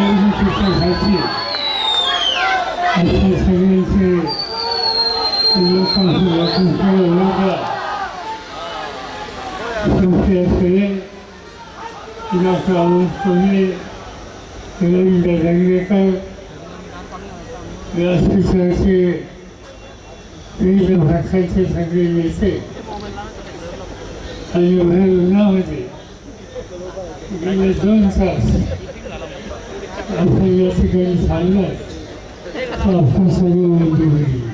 अशा निवडणुकीच्यासाठी असे सगळ्यांचे लोकांचे तुमचे लोक तुमच्याकडे डॉक्टर अमोल कोल्हे रवींद्र दंगेकर व्यासपीठाचे विविध भाषांचे सगळे नेते आणि बाहेर उन्हामध्ये गेले दोन आपण या ठिकाणी थांबलं आपण सगळं बंद होईल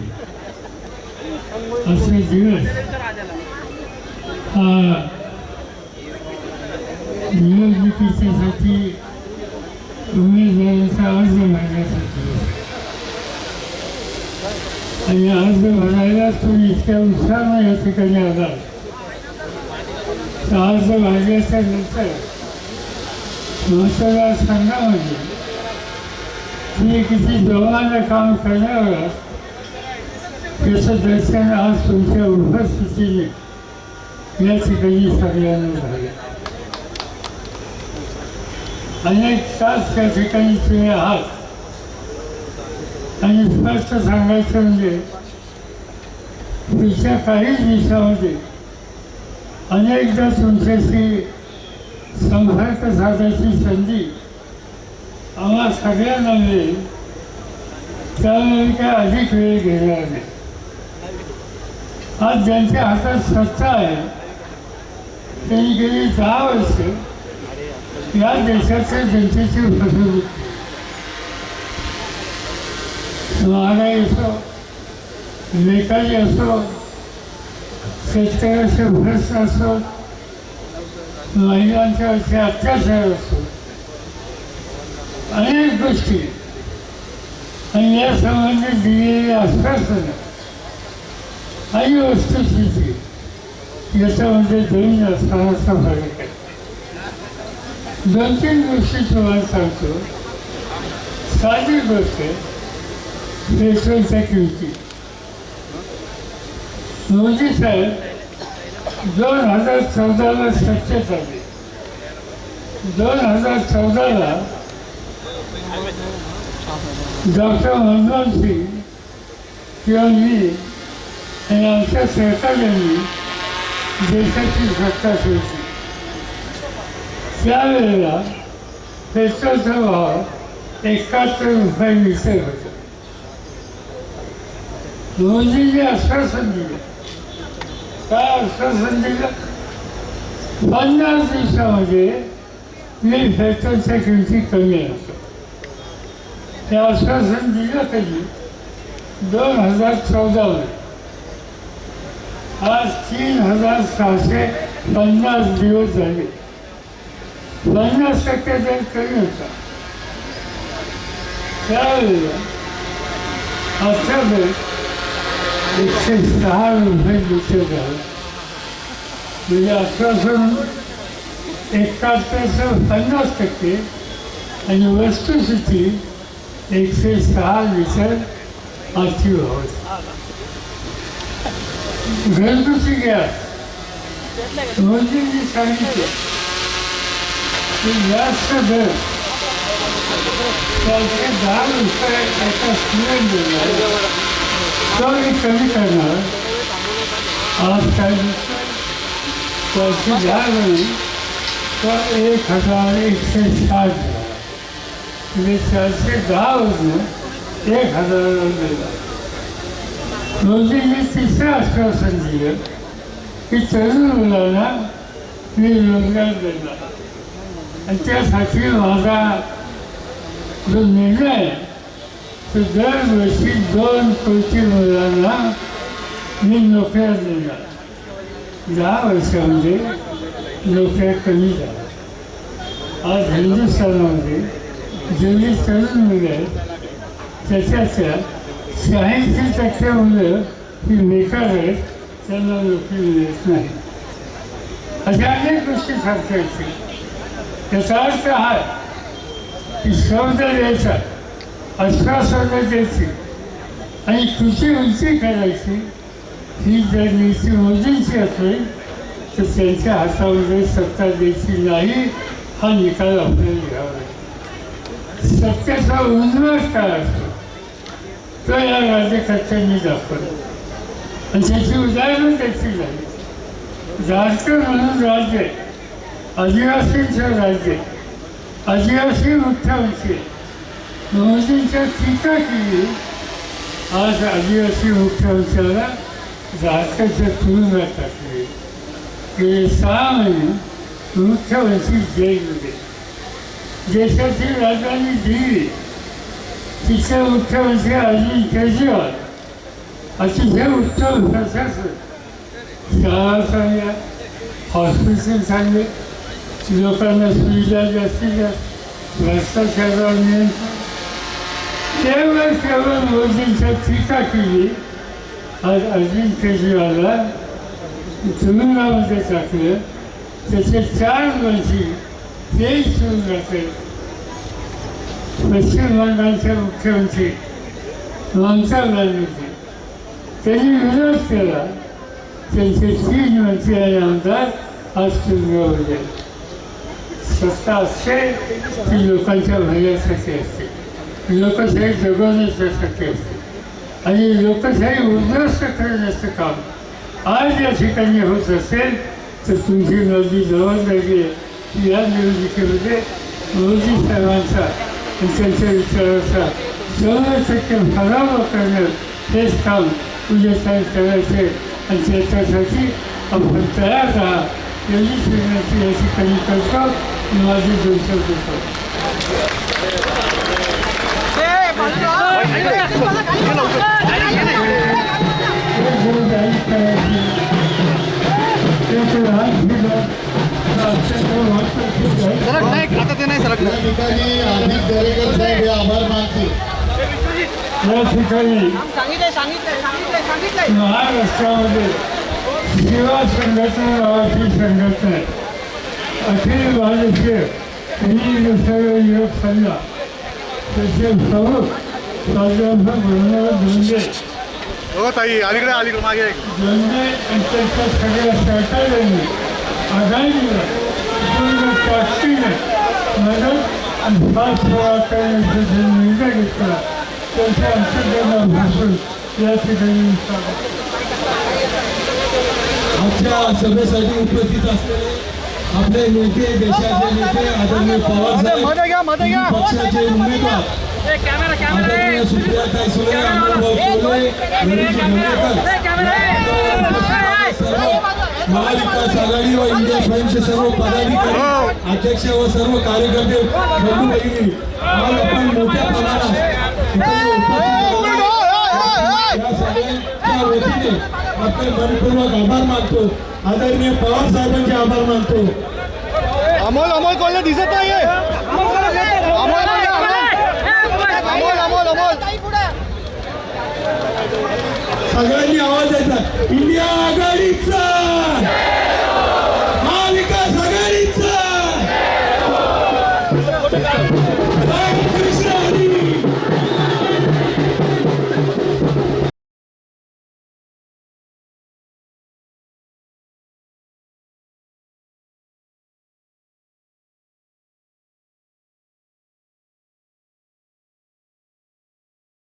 असे दिवस हा निवडणुकीच्यासाठी उमेदवारांचा अर्ज भरण्यासाठी. आणि अर्ज भरायला तुम्ही इतक्या उत्साहानं या ठिकाणी आला. तर अर्ज भरल्याच्या नंतर महत्वाला सांगा म्हणजे मतदारसंघामध्ये तुम्ही किती जोमानं काम करण्यावर त्याचं दर्शन आज तुमच्या उपस्थितीने या ठिकाणी सगळ्यांना झालं अनेक तास त्या ठिकाणी तुम्ही आहात आणि स्पष्ट सांगायचं म्हणजे पुढच्या काही दिवसामध्ये अनेकदा तुमच्याशी संपर्क साधायची संधी आम्हा सगळ्यांना मिळेल त्यावेळी काय अधिक वेळ घेणार नाही. आज ज्यांच्या हातात सत्ता आहे त्यांनी गेली दहा वर्ष या देशाच्या जनतेची फसवणूक महागाई असो लेखाई असो शेतकऱ्याचे भ्रष्ट असो महिलांच्या अत्याचार असो अनेक गोष्टी. आणि या संबंधित दिलेली आश्वासनं आणि वस्तुस्थिती याच्यामध्ये दोन असतानाचा फरक आहे दोन तीन गोष्टी तुम्हाला सांगतो. साधी गोष्ट आहे पेट्रोलच्या किमती. मोदी साहेब दोन हजार चौदाला सत्तेत आले. दोन हजार चौदाला डॉक्टर मनमोहन सिंग किंवा मी आणि आमच्या सरकारने देशाची सत्ता सोडली त्यावेळेला पेट्रोलचा भाव एकाहत्तर रुपये लिटर होता. मोदीजी म्हणजे आश्वासन दिलं काय आश्वासन दिलं पन्नास दिवसामध्ये मी पेट्रोलच्या किमती कमी आहे. ते आश्वासन दिलं कधी दोन हजार चौदामध्ये आज तीन हजार सहाशे पन्नास दिवस झाले. पन्नास टक्के दर कमी होता. त्यावेळेला अठरा दर एकशे सहा रुपये दुसरे झाले. म्हणजे अठराशे एकाहत्तरचं पन्नास टक्के आणि वस्तुस्थिती एकशे सहा लिटर अति होत घरगुती गॅस मोदींनी सांगितलं की जास्त दर त्याचे दहा रुपये एका सिलेंडरला तो मी कमी करणार आज काय दिसतं त्याची दहा वेळी तो एक हजार एकशे साठ मी चारशे दहा वजन एक हजारावर गेला मी तिसरं आश्वासन दिलं की तरुण मुलांना मी रोजगार देणार. आणि त्यासाठी माझा जो निर्णय आहे तो दरवर्षी दोन कोटी मुलांना मी नोकऱ्या देणार. दहा वर्षामध्ये नोकऱ्या कमी झाल्या. आज हिंदुस्थानामध्ये जेवढी तरुण मुलं आहेत त्याच्यातल्या शहाऐंशी टक्के मुलं ही बेकार आहेत त्यांना नोकरी मिळत नाही. अशा अनेक गोष्टी सांगता येतील त्याचा अर्थ हा आहे की शब्द द्यायचा आश्वासनं द्यायची आणि कृषी उंची करायची ही जर नीती मोदींची असेल तर त्यांच्या हातामध्ये सत्ता द्यायची नाही हा निकाल आपल्याला घ्यावा लागेल. सत्याचा उन्नत काय असतो तो या राज्यकर्त्यांनी दाखवला आणि त्याची उदाहरणं त्याची झाली झारखंड म्हणून राज्य आहे. आदिवासींचं राज्य आदिवासी मुख्यमंत्री मोदींच्या टीका केली आज आदिवासी मुख्यमंत्र्याला झारखंडच्या तुरुंगात टाकले गेले सहा महिने मुख्यमंत्री जेलमध्ये cesaretin vermeli değil. Kişisel muhtemelen acil ihtiyacı var. Açıkça muhtemelen kaçarsın. Sağlarsan ya, hastasın sen de. Şizofrenle sürücüler gazeteler. Rasta kazanmayan. Devlet kazan özün çatışta gibi. Azim kızıyorlar. Tümün namıza çakıyor. Teşekkür ederim. देश होऊन जाते पश्चिम बंगालचे मुख्यमंत्री ममता बॅनर्जी त्यांनी विरोध केला त्यांचे तीन मंत्री आणि आमदार आज तुरुंगामध्ये सत्ता असते ती लोकांच्या भल्यासाठी असते लोकशाही जगवण्यासाठी असते आणि लोकशाही उद्ध्वस्त करण्याचं काम आज या ठिकाणी होत असेल तर तुमची नोंदी जबाबदारी आहे या निवडणुकीमध्ये मोदी साहेबांचा त्यांच्या विचाराचा शंभर टक्के पराभव करणं हेच काम उद्या साहेब करायचे आणि त्याच्यासाठी आपण तयार राहा एवढीच विनंती या ठिकाणी करतो माझी दोन शब्द करतो ठिकाणी हार्दिक दरेकर साहेब हे आभार मानतील. या ठिकाणी महाराष्ट्रामध्ये सेवा संघटना नावाची संघटना आहे. अखिल भारतीय युवक संघ त्याचे मनोहर धोंडे हो ताई अलीकडे अलीकडे मागे. धोंडे आणि त्यांच्या सगळ्या सहकार्यांनी आघाडीला ताकदीने आणि साथ सेवा करण्याचा जो निर्णय घेतला त्यांच्या अंतर्गत भाषण या ठिकाणी आजच्या सभेसाठी उपस्थित असलेले आपले नेते देशाचे नेते आदरणीय पवार पक्षाचे उमेदवार आदरणीय सुप्रियाताई सुळे अमोलभाऊ सर्व महाविकास आघाडी व इंडिया फ्रंटचे सर्व पदाधिकारी अध्यक्ष व सर्व कार्यकर्ते बंधू भगिनी आज आपण मोठ्या प्रमाणात इथे उपस्थित आहोत. या सगळ्यांच्या वतीने आपले मनपूर्वक आभार मानतो. आदरणीय पवार साहेबांचे आभार मानतो. अमोल अमोल कोल्हे दिसत नाहीये? अमोल कोल्हे, अमोल अमोल अमोल. सगळ्यांनी आवाज द्यायचा. इंडिया आघाडीचा!